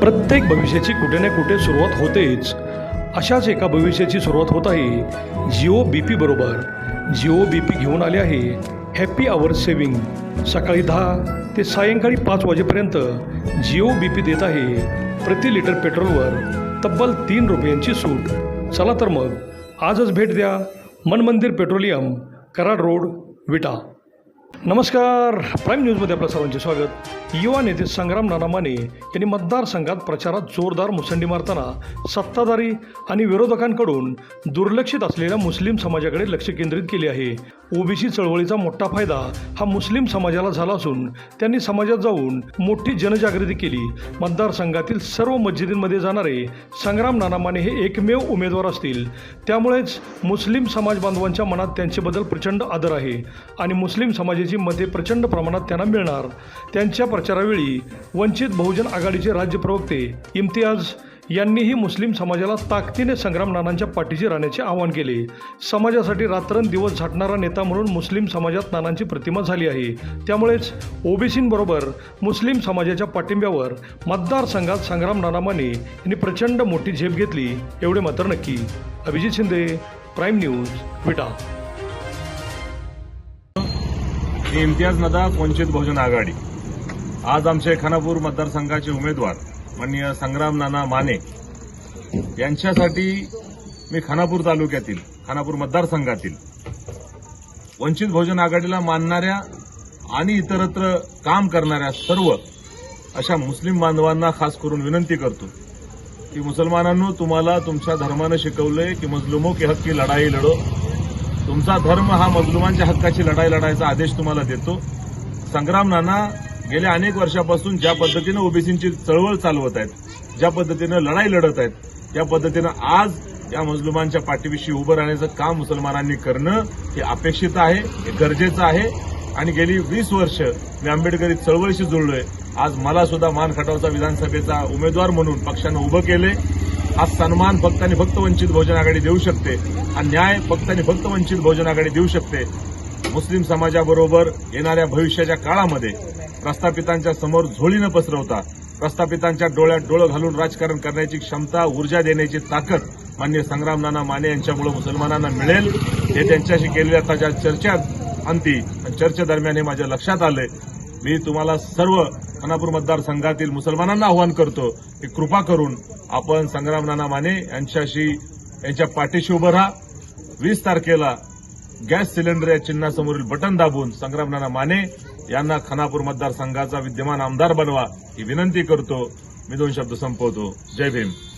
प्रत्येक भविष्याची कुठे ना कुठे सुरुवात होतेच. अशाच एका भविष्याची सुरुवात होत आहे. जिओ बी पी बरोबर. जिओ बी पी घेऊन आले आहे. हॅपी आवर सेविंग सकाळी दहा ते सायंकाळी पाच वाजेपर्यंत जिओ बी पी देत आहे. प्रति लिटर पेट्रोलवर तब्बल तीन रुपयांची सूट. चला तर मग आजच भेट द्या. Manmandir petroleum Karad road Vita. नमस्कार. प्राईम न्यूजमध्ये आपलं सर्वांचे स्वागत. युवा नेते संग्राम नाना माने यांनी मतदारसंघात प्रचारात जोरदार मुसंडी मारताना सत्ताधारी आणि विरोधकांकडून दुर्लक्षित असलेल्या मुस्लिम समाजाकडे लक्ष केंद्रित केले आहे. ओबीसी चळवळीचा मोठा फायदा हा मुस्लिम समाजाला झाला असून त्यांनी समाजात जाऊन मोठी जनजागृती केली. मतदारसंघातील सर्व मस्जिदींमध्ये जाणारे संग्राम नाना माने हे एकमेव उमेदवार असतील. त्यामुळेच मुस्लिम समाज बांधवांच्या मनात त्यांच्याबद्दल प्रचंड आदर आहे आणि मुस्लिम समाजाची मते प्रचंड प्रमाणात त्यांना मिळणार. त्यांच्या प्रचारावेळी वंचित बहुजन आघाडीचे राज्य प्रवक्ते इम्तियाज यांनीही मुस्लिम समाजाला ताकदीने संग्राम नानांच्या पाठीशी राहण्याचे आवाहन केले. समाजासाठी रात्रंदिवस झटणारा नेता म्हणून मुस्लिम समाजात नानांची प्रतिमा झाली आहे. त्यामुळेच ओबीसींबरोबर मुस्लिम समाजाच्या पाठिंब्यावर मतदारसंघात संग्राम नाना माने यांनी प्रचंड मोठी झेप घेतली. एवढे मात्र नक्की. Abhijit Shinde prime news Vita. मी इम्तियाज नदाफ वंचित बहुजन आघाडी. आज आमचे खानापूर मतदारसंघाचे उमेदवार माननीय संग्राम नाना माने यांच्यासाठी मी खानापूर तालुक्यातील खानापूर मतदारसंघातील वंचित बहुजन आघाडीला मानणाऱ्या आणि इतरत्र काम करणाऱ्या सर्व अशा मुस्लिम बांधवांना खास करून विनंती करतो की मुसलमानांनो तुम्हाला तुमच्या धर्मानं शिकवलंय की मजलुमो की हक्की लढाई लढो. तुमचा धर्म हा मजलुमांच्या हक्काची लढाई लढायचा आदेश तुम्हाला देतो. संग्राम नाना गेल्या अनेक वर्षापासून ज्या पद्धतीनं ओबीसींची चळवळ चालवत आहेत ज्या पद्धतीनं लढाई लढत आहेत त्या पद्धतीनं आज या मजलुमांच्या पाठीविषयी उभं राहण्याचं काम मुसलमानांनी करणं हे अपेक्षित आहे हे गरजेचं आहे. आणि गेली वीस वर्ष मी आंबेडकरी चळवळीशी जुळलोय. आज मला सुद्धा मान खटावचा विधानसभेचा उमेदवार म्हणून पक्षानं उभं केले हा सन्मान फक्त आणि फक्त वंचित बहुजन आघाडी देऊ शकते. हा न्याय फक्त आणि फक्त वंचित बहुजन आघाडी देऊ शकते. मुस्लिम समाजाबरोबर येणाऱ्या भविष्याच्या काळामध्ये प्रस्थापितांच्या समोर झोळी न पसरवता प्रस्थापितांच्या डोळ्यात डोळं घालून राजकारण करण्याची क्षमता ऊर्जा देण्याची ताकद मान्य संग्राम नाना माने यांच्यामुळे मुसलमानांना मिळेल. हे त्यांच्याशी केलेल्या ताज्या चर्चा अंती आणि चर्चेदरम्यान हे माझ्या लक्षात आलंय. मी तुम्हाला सर्व खानापूर मतदारसंघातील मुसलमानांना आवाहन करतो की कृपा करून आपण संग्राम नाना माने यांच्याशी यांच्या पाठीशी उभं राहा. वीस तारखेला गॅस सिलेंडर या चिन्हासमोरील बटन दाबून संग्राम नाना माने यांना खानापूर मतदारसंघाचा विद्यमान आमदार बनवा ही विनंती करतो. मी दोन शब्द संपवतो. जय भीम.